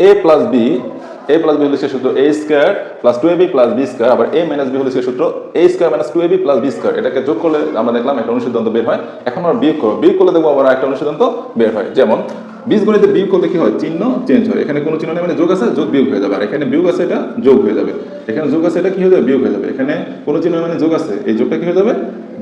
A plus B A plus B হল সে সূত্র A square plus two A B plus B square আবার A minus B হল সে সূত্র A square minus two A B plus B square এটাকে যোগ করলে আমরা দেখলাম একটা অনুসিদ্ধান্ত বের হয়। এখন আমরা বিয়োগ করব। বিয়োগ করলে দেখব আবার একটা অনুসিদ্ধান্ত বের হয়। যেমন বীজগণিতে বিয়োগ করলে কি হয়? চিহ্ন চেঞ্জ হয়। এখানে কোনো চিহ্ন নেই মানে যোগ আছে, যোগ বিয়োগ হয়ে যাবে। আর এখানে বিয়োগ আছে এটা যোগ হয়ে যাবে। এখানে যোগ আছে এটা কি হয়ে যাবে? বিয়োগ হয়ে যাবে। এখানে কোনো চিহ্ন মানে যোগ আছে। এই যোগটা কি হয়ে যাবে?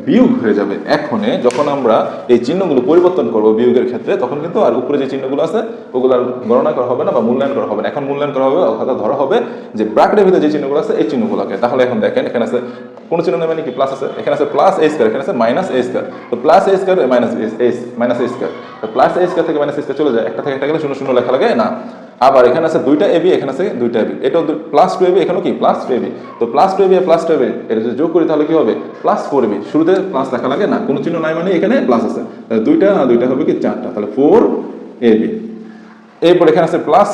বিয়োগ হয়ে যাবে এখনে, যখন আমরা এই চিহ্নগুলো পরিবর্তন করব বিয়োগের ক্ষেত্রে, তখন কিন্তু আর উপরে যে চিহ্নগুলো আছে ওগুলো আর গণনা করা হবে না বা মূল্যায়ন করা হবে না। এখন মূল্যায়ন করা হবে, অর্থাৎ ধরা হবে যে ব্র্যাকেটের ভিতরে যে চিহ্নগুলো আছে, এই চিহ্নগুলোকে। তাহলে এখন দেখেন, এখানে আছে, কোন চিহ্ন নেই মানে কি প্লাস আছে। এখানে আছে প্লাস এ স্কোয়ার এখানে আছে মাইনাস এ স্কোয়ার তো plus A square minus A minus A square তো প্লাস এ স্কোয়ার থেকে মাইনাস এ স্কোয়ার চলে যায়। একটা থেকে একটা গেলে শূন্য শূন্য লেখা লাগে, না। আবার এখানে আছে দুইটা এবি এখানে আছে দুইটা এবি এটা প্লাস টু এবি এখানেও কি? প্লাস টু এবি তো plus two AB plus two AB এটা যদি যোগ করি তাহলে কি হবে? প্লাস ফোর এবি শুরুতে প্লাস লেখা লাগে না? কোনো চিহ্ন নাই মানে এখানে প্লাস আছে। তাহলে দুইটা আর দুইটা হবে কি? চারটা। তাহলে ফোর এবি এরপর এখানে আছে প্লাস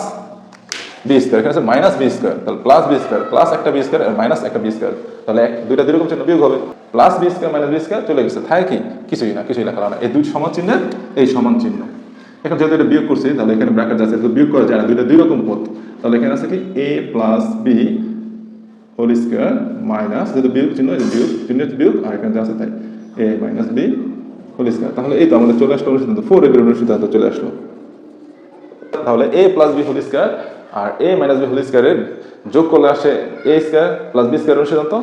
বি স্কোয়ার এখানে আছে মাইনাস বি স্কোয়ার তাহলে প্লাস বি স্কোয়ার প্লাস একটা বি স্কোয়ার মাইনাস একটা বি স্কোয়ার তাহলে এক, দুইটা দুই রকম চিহ্ন বিয়োগ হবে। Plus B square minus B square চলে গেছে। থাকে কি? কিছুই না, কিছুই লেখা না। এই দুই সমান চিহ্নের এই সমান চিহ্ন। এখন যেহেতু এটা বিয়োগ করছি, তাহলে এখানে ব্র্যাকেট আছে তো বিয়োগ করা যায় না। দুইটা দুই রকম পথ। তাহলে এখানে আছে কি? A plus B whole square minus যেহেতু বিয়োগ চিহ্ন বিয়োগ, চিহ্নের বিয়োগ, আর এখানে যা আছে তাই। A minus B whole square তাহলে এই তো আমাদের চলে আসলো অনুসিদ্ধান্ত ফোর এর অনুসিদ্ধান্ত চলে আসলো। তাহলে A plus B whole square R A minus B whole স্কোয়ারের যোগ করলে আসে A square plus B square অনুসিদ্ধান্ত।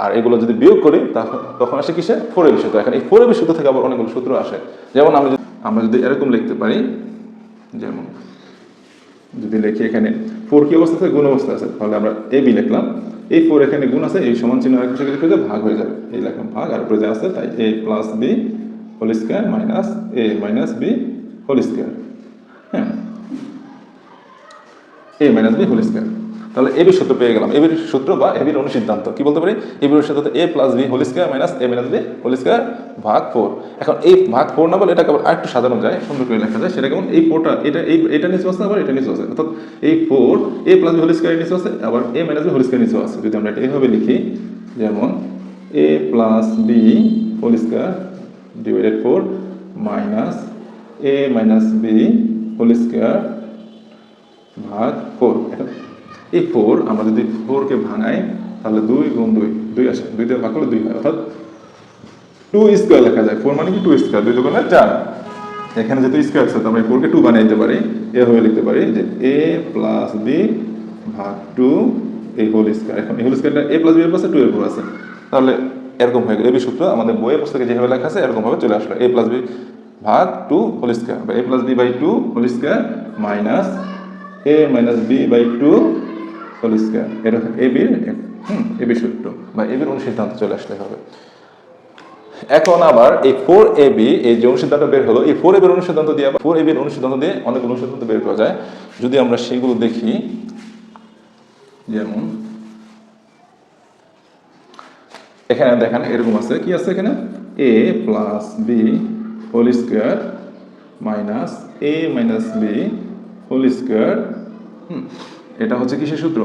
আর এগুলো যদি বিয়োগ করি তখন তখন আসে কিসে ফোর এবি সূত্র এখন এই ফোর এবি সূত্র থেকে আবার অনেকগুলো সূত্র আসে। যেমন আমরা আমরা যদি এরকম লিখতে পারি, যেমন, যদি লিখি এখানে ফোর কি অবস্থা আছে? গুণ অবস্থা আছে। তাহলে আমরা এ বি লিখলাম। এই ফোর এখানে গুণ আছে, এই সমান চিহ্ন একশো লিখে ভাগ হয়ে যাবে। এই লিখলাম ভাগ, আর উপরে যা আছে, তাই A plus B whole square minus A minus B whole square হ্যাঁ? A minus B whole square তাহলে এবির সূত্র পেয়ে গেলাম। এবির সূত্র বা এবির অনুসিদ্ধান্ত। কি বলতে পারি? এবির অনুসিদ্ধান্ত A plus B whole square minus A minus B whole square ভাগ ফোর এখন এই ভাগ ফোর না বলে এটাকে আবার আরেকটু সাজানো যায়, সুন্দর করে লেখা যায়। সেটা কেমন? এই ফোরটা এটা, এই, এটা নিচে আছে, আবার এটা নিচে আছে। অর্থাৎ এই four A plus B whole square নিচে আছে, আবার A minus B whole square নিচে আছে। যদি আমরা এটা এইভাবে লিখি, যেমন A plus B whole square divided four minus A minus B whole square ভাগ ফোর এই ফোর, আমরা যদি ফোরকে ভাঙাই, তাহলে দুই গুণ দুই দুই আসে, দুই দিয়ে ভাগ করলে দুই হয়, অর্থাৎ টু স্কোয়ার লেখা যায়। ফোর মানে কি? টু স্কোয়ার দুই দোকানে চার। এখানে যেহেতু স্কোয়ার আছে আমরা ফোরকে টু বানিয়ে দিতে পারি। এভাবে লিখতে পারি যে এ প্লাস বি ভাগ টু এই হোল স্কোয়ার এখন এই হোল স্কোয়ারটা এ প্লাস বি এর পাশে টু এর উপর আছে। তাহলে এরকম হয়ে গেল। এবি সূত্র আমাদের বইয়ের পুস্তকে যেভাবে লেখা আছে এরকম ভাবে চলে আসলো। এ প্লাস বি ভাগ টু হোল স্কোয়ার বা A plus B by two whole square minus A minus B by two whole square এটা এ হুম এ বি সূত্র, বা এ বির অনুসিদ্ধান্ত চলে আসলে হবে। এখন আবার এই ফোর এ বি এই যে অনুসিদ্ধান্ত বের হলো, এই ফোর এ বির অনুসিদ্ধান্ত দিয়ে আবার ফোর এ বির অনুসিদ্ধান্ত দিয়ে অনেক অনুসিদ্ধান্ত বের করা যায়। যদি আমরা সেগুলো দেখি, যেমন এখানে দেখেন, এরকম আছে। কি আছে এখানে? A plus B whole square minus A minus B whole square. এটা হচ্ছে কিসের সূত্র?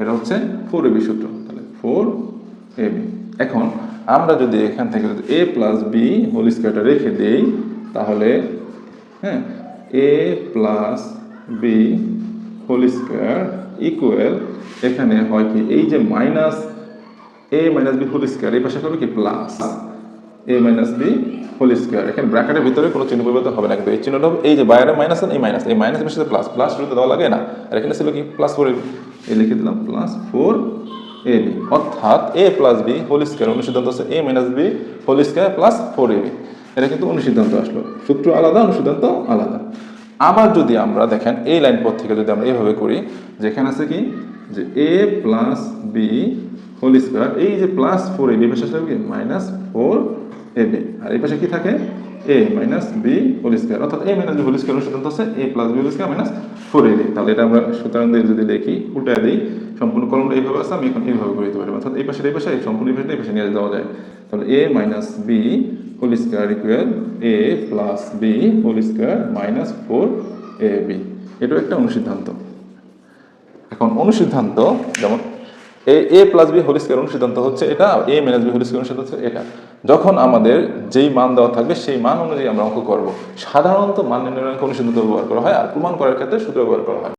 এটা হচ্ছে ফোর এবি সূত্র। তাহলে ফোর এবি এখন আমরা যদি এখান থেকে এ প্লাস বি হোল স্কোয়ারটা রেখে দেই, তাহলে হ্যাঁ A plus B whole square equal এখানে হয় কি, এই যে minus A minus B whole square এই পাশে হবে কি plus A minus B whole square এখানে ব্র্যাকেটের ভিতরে কোনো চিহ্ন পরিবর্তন হবে না, কিন্তু এই চিহ্নটা হবে এই যে বাইরে মাইনাস এই মাইনাস এই মাইনাস এর সাথে প্লাস প্লাস শুরুতে দেওয়া লাগে না। আর এখানে ছিল কি? প্লাস ফোর এ লিখে দিলাম প্লাস ফোর এ বি অর্থাৎ A plus B whole square অনুসিদ্ধান্ত হচ্ছে A minus B whole square plus four A B এটা কিন্তু অনুসিদ্ধান্ত আসলো। সূত্র আলাদা, অনুসিদ্ধান্ত আলাদা। আবার যদি আমরা দেখেন, এই লাইন পথ থেকে যদি আমরা এইভাবে করি, যেখানে আছে কি? যে A plus B whole square এই যে প্লাস ফোর এ বি আসলে কি? Minus four A, B. আর এই পাশে কি থাকে? A minus B whole square. অর্থাৎ A minus B whole square সিদ্ধান্ত হচ্ছে A plus B whole square minus four A তাহলে এটা আমরা সুতরাং যদি দেখি, উল্টায় দিই, সম্পূর্ণ কলমটা এইভাবে আছে, আমি এখন এইভাবে করে দিতে পারি। অর্থাৎ এই পাশে এই পাশে, এই সম্পূর্ণ এই এই পাশে নিয়ে যাওয়া যায়। তাহলে A minus B whole square equal A plus B whole square minus four A B. এটাও একটা অনুসিদ্ধান্ত। এখন অনুসিদ্ধান্ত, যেমন A A plus B whole square অনুসিদ্ধান্ত হচ্ছে এটা A minus B whole square সিদ্ধান্ত হচ্ছে এটা। যখন আমাদের যেই মান দেওয়া থাকবে, সেই মান অনুযায়ী আমরা অঙ্ক করব। সাধারণত মান নির্ণয়ের সিদ্ধান্ত ব্যবহার করা হয় আর প্রমাণ করার ক্ষেত্রে সূত্র ব্যবহার করা হয়।